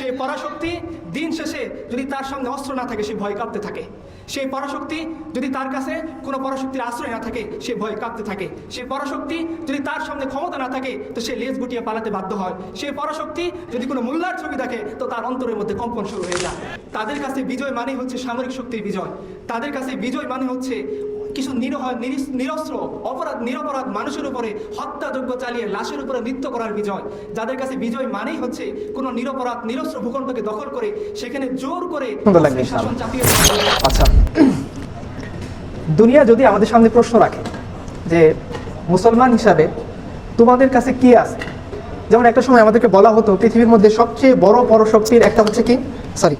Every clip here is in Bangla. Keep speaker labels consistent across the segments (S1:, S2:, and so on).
S1: সেই পরাশক্তি দিন শেষে যদি তার সামনে অস্ত্র না থাকে, সে ভয় কাঁপতে থাকে। সেই পরাশক্তি যদি তার কাছে কোনো পরাশক্তির আশ্রয় না থাকে, সে ভয় কাঁপতে থাকে। সেই পরাশক্তি যদি তার সামনে ক্ষমতা না থাকে, তো সে লেজ গুটিয়ে পালাতে বাধ্য হয়। সেই পরাশক্তি যদি কোনো মূল্যার ছবি দেখে, তো তার অন্তরের মধ্যে কম্পন শুরু হয়ে যায়। তাদের কাছে বিজয় মানে হচ্ছে সামরিক শক্তির বিজয়। তাদের কাছে বিজয় মানে হচ্ছে কিছু নিরহ নিরস্ত্র অপরাধ নিরপরাধ মানুষের উপরে হত্যাযজ্ঞ চালিয়ে লাশের উপরে নৃত্য করার বিজয়। যাদের কাছে বিজয় মানেই হচ্ছে কোনো নিরপরাধ নিরস্ত্র ভূখণ্ডকে দখল করে সেখানে জোর করে শাসন চাপিয়ে
S2: আচ্ছা। দুনিয়া যদি আমাদের সামনে প্রশ্ন রাখে যে মুসলমান হিসাবে তোমাদের কাছে কি আছে? যেমন একটা সময় আমাদেরকে বলা হতো পৃথিবীর মধ্যে সবচেয়ে বড় পরশক্তির একটা হচ্ছে কি? সরি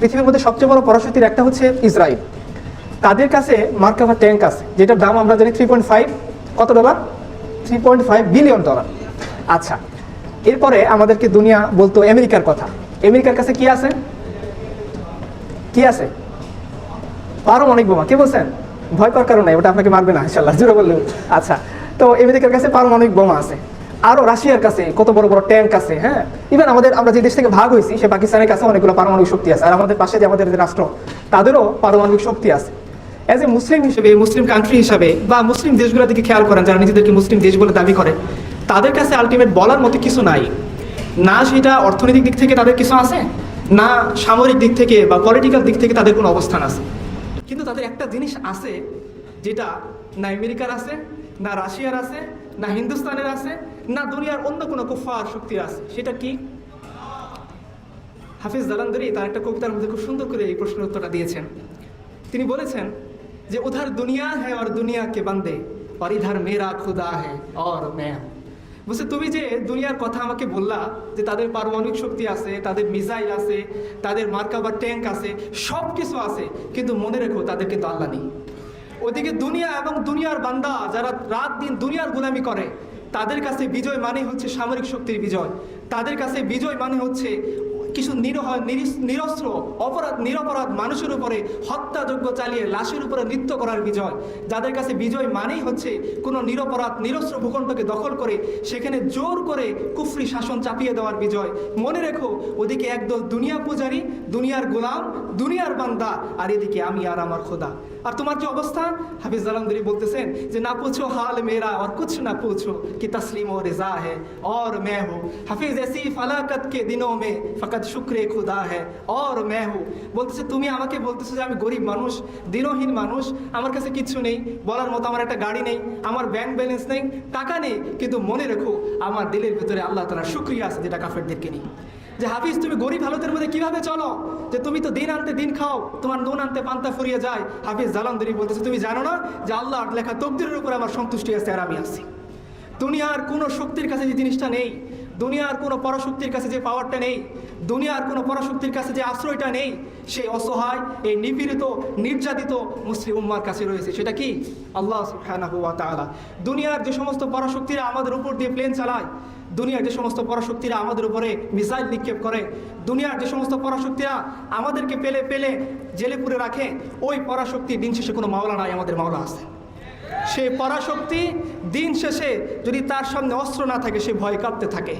S2: পৃথিবীর মধ্যে সবচেয়ে বড় পরাশক্তির একটা হচ্ছে ইসরায়েল তাদের কাছে মার্কাভা ট্যাঙ্ক আছে, যেটার দাম আমরা জানি থ্রি পয়েন্ট ফাইভ কত dollar? Three point five billion dollar আচ্ছা এরপরে আমাদেরকে দুনিয়া বলতো আমেরিকার কথা। আমেরিকার কাছে কি আছে? কি আছে? পারমাণবিক বোমা, কে বলছেন? ভয় পাওয়ার কারণ ওটা আপনাকে মারবে না, ইনশাল্লাহ, জোরে বললেও। আচ্ছা তো আমেরিকার কাছে পারমাণবিক বোমা আছে। আরও রাশিয়ার কাছে, কত বড় বড় ট্যাঙ্ক আছে হ্যাঁ? ইভেন আমাদের, আমরা যে দেশ থেকে ভাগ হয়েছি, সে পাকিস্তানের কাছে অনেকগুলো পারমাণবিক শক্তি আছে। আর আমাদের পাশে যে আমাদের রাষ্ট্র, তাদেরও পারমাণবিক শক্তি আছে। অ্যাজ এ মুসলিম হিসেবে মুসলিম কান্ট্রি হিসাবে, বা মুসলিম দেশগুলোর দিকে খেয়াল করেন, যারা নিজেদেরকে মুসলিম দেশ বলে দাবি করে, তাদের কাছে আলটিমেট বলার মতো কিছু নাই। না সেটা অর্থনৈতিক দিক থেকে তাদের কিছু আছে, না সামরিক দিক থেকে বা পলিটিক্যাল দিক থেকে তাদের কোনো অবস্থান আছে। কিন্তু তাদের একটা জিনিস আছে, যেটা না আমেরিকার আছে, না রাশিয়ার আছে না হিন্দুস্তানের আছে, না দুনিয়ার অন্য কোনো কুফার শক্তির আছে। সেটা কি? হাফিজ জালান্দরি তার একটা কবিতার মধ্যে খুব সুন্দর করে এই প্রশ্নের উত্তরটা দিয়েছেন। তিনি বলেছেন যে, উধার দুনিয়া হ্যাঁ আর দুনিয়া কে বান্দে, আর ইধার মেরা খুদা হ্যাঁ অর ম্যাম বলছে, তুমি যে দুনিয়ার কথা আমাকে বললা যে, তাদের পারমাণবিক শক্তি আছে, তাদের মিসাইল আছে, তাদের মার্কা বা ট্যাঙ্ক আছে সব কিছু আছে, কিন্তু মনে রেখো তাদেরকে তো আল্লাহ নেই। ওদিকে দুনিয়া এবং দুনিয়ার বান্দা যারা রাত দিন দুনিয়ার গুলামি করে, তাদের কাছে বিজয় মানে হচ্ছে সামরিক শক্তির বিজয়। তাদের কাছে বিজয় মানে হচ্ছে কিছু নিরহ নিরিস- নিরস্ত্র অপরাধ নিরপরাধ মানুষের উপরে হত্যাযজ্ঞ চালিয়ে লাশের উপরে নৃত্য করার বিজয় যাদের কাছে বিজয় মানেই হচ্ছে কোনো নিরপরাধ নিরস্ত্র ভূখণ্ডকে দখল করে সেখানে জোর করে কুফরি শাসন চাপিয়ে দেওয়ার বিজয় মনে রেখো ওদিকে একদল দুনিয়া পূজারী দুনিয়ার গোলাম দুনিয়ার বান্দা আর এদিকে আমি আর আমার খোদা আর তোমার যে অবস্থা হাফিজ জালামদরি বলতেছেন যে না পুছো হাল মেরা और कुछ ना पूछो कि तस्लीम और रिजा है और मैं हूँ হাফিজ ऐसी फलाकत के दिनों में फकत শুক্রে খুদা হ্যাঁ অর মেহু বলতেছে, তুমি আমাকে বলতেছো যে আমি গরিব মানুষ, দিনহীন মানুষ। আমার কাছে কিছু নেই। বলার মতো আমার একটা গাড়ি নেই। আমার ব্যাংক ব্যালেন্স নেই। টাকা নেই। কিন্তু মনে রেখো, আমার দিলের ভেতরে আল্লাহ তালা শুক্রিয়া আছে যেটা কাফেরদেরকে নেই। যে, হাফিজ, তুমি গরিব হালতের মধ্যে কীভাবে চলো? যে, তুমি তো দিন আনতে দিন খাও। তোমার নুন আনতে পান্তা ফুরিয়ে যায়। হাফিজ জালামদুরি বলতেছে, তুমি জানো না যে আল্লাহ লেখা তকদিরের উপর আমার সন্তুষ্টি আছে আর আমি আছি। দুনিয়ার কোনো শক্তির কাছে যে জিনিসটা নেই। দুনিয়ার কোনো পরাশক্তির কাছে যে পাওয়ারটা নেই, দুনিয়ার কোনো পরাশক্তির কাছে যে আশ্রয়টা নেই, সেই অসহায়, এই নিপীড়িত, নির্যাতিত মুসলিম উম্মার কাছে রয়েছে। সেটা কি? আল্লাহ সুবহানাহু ওয়া তাআলা। দুনিয়ার যে সমস্ত পরাশক্তিরা আমাদের উপর দিয়ে প্লেন চালায়, দুনিয়ার যে সমস্ত পরাশক্তিরা আমাদের উপরে মিসাইল নিক্ষেপ করে, দুনিয়ার যে সমস্ত পরাশক্তিরা আমাদেরকে পেলে পেলে জেলে পুরে রাখে, ওই পরাশক্তির দিন শেষে কোনো মাওলা নাই, আমাদের মাওলা আছে। সেই পরাশক্তি দিন শেষে যদি তার সামনে অস্ত্র না থাকে, সে ভয় কাঁপতে থাকে।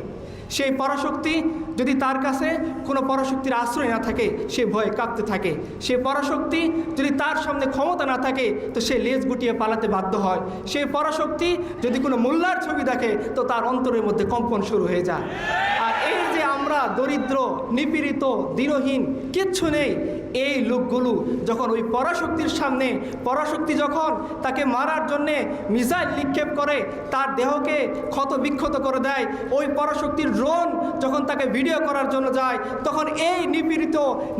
S2: সেই পরাশক্তি যদি তার কাছে কোনো পরাশক্তির আশ্রয় না থাকে, সে ভয়ে কাঁপতে থাকে। সে পরাশক্তি যদি তার সামনে ক্ষমতা না থাকে, তো সে লেজ গুটিয়ে পালাতে বাধ্য হয়। সেই পরাশক্তি যদি কোনো মোল্লার ছবি দেখে, তো তার অন্তরের মধ্যে কম্পন শুরু হয়ে যায়। আর এই আমরা দরিদ্র, নিপীড়িত দৃঢ়হীন কিচ্ছু নেই। এই লোকগুলো যখন ওই পরাশক্তির সামনে, পরাশক্তি যখন তাকে মারার জন্যে মিসাইল নিক্ষেপ করে, তার দেহকে ক্ষত বিক্ষত করে দেয়, ওই পরাশক্তির ড্রোন যখন তাকে ভিডিও করার জন্য যায়, তখন এই নিপীড়িত,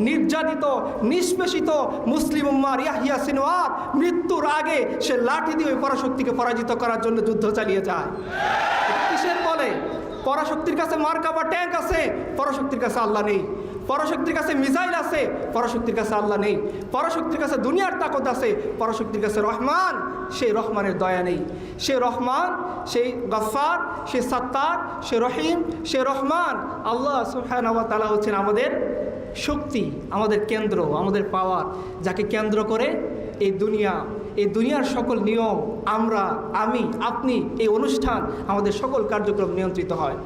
S2: নির্যাতিত, নিষ্পেষিত মুসলিম উম্মার ইয়াহিয়া সিনোয়ার মৃত্যুর আগে সে লাঠি দিয়ে ওই পরাশক্তিকে পরাজিত করার জন্য যুদ্ধ চালিয়ে যায়। কিসের বলে পরাশক্তির কাছে মার্কা বা ট্যাঙ্ক আছে, পরাশক্তির কাছে আল্লাহ নেই। পরাশক্তির কাছে মিসাইল আছে, পরাশক্তির কাছে আল্লাহ নেই। পরাশক্তির কাছে দুনিয়ার তাকত আছে, পরাশক্তির কাছে রহমান, সেই রহমানের দয়া নেই। সে রহমান, সেই গফার সে সত্তার, সে রহিম, সে রহমান। আল্লাহ সুহান তালা হচ্ছেন আমাদের শক্তি, আমাদের কেন্দ্র, আমাদের পাওয়ার, যাকে কেন্দ্র করে এই দুনিয়া, এই দুনিয়ার সকল নিয়ম আমরা, আমি, আপনি, এই অনুষ্ঠান আমাদের সকল কার্যক্রম নিয়ন্ত্রিত হয়।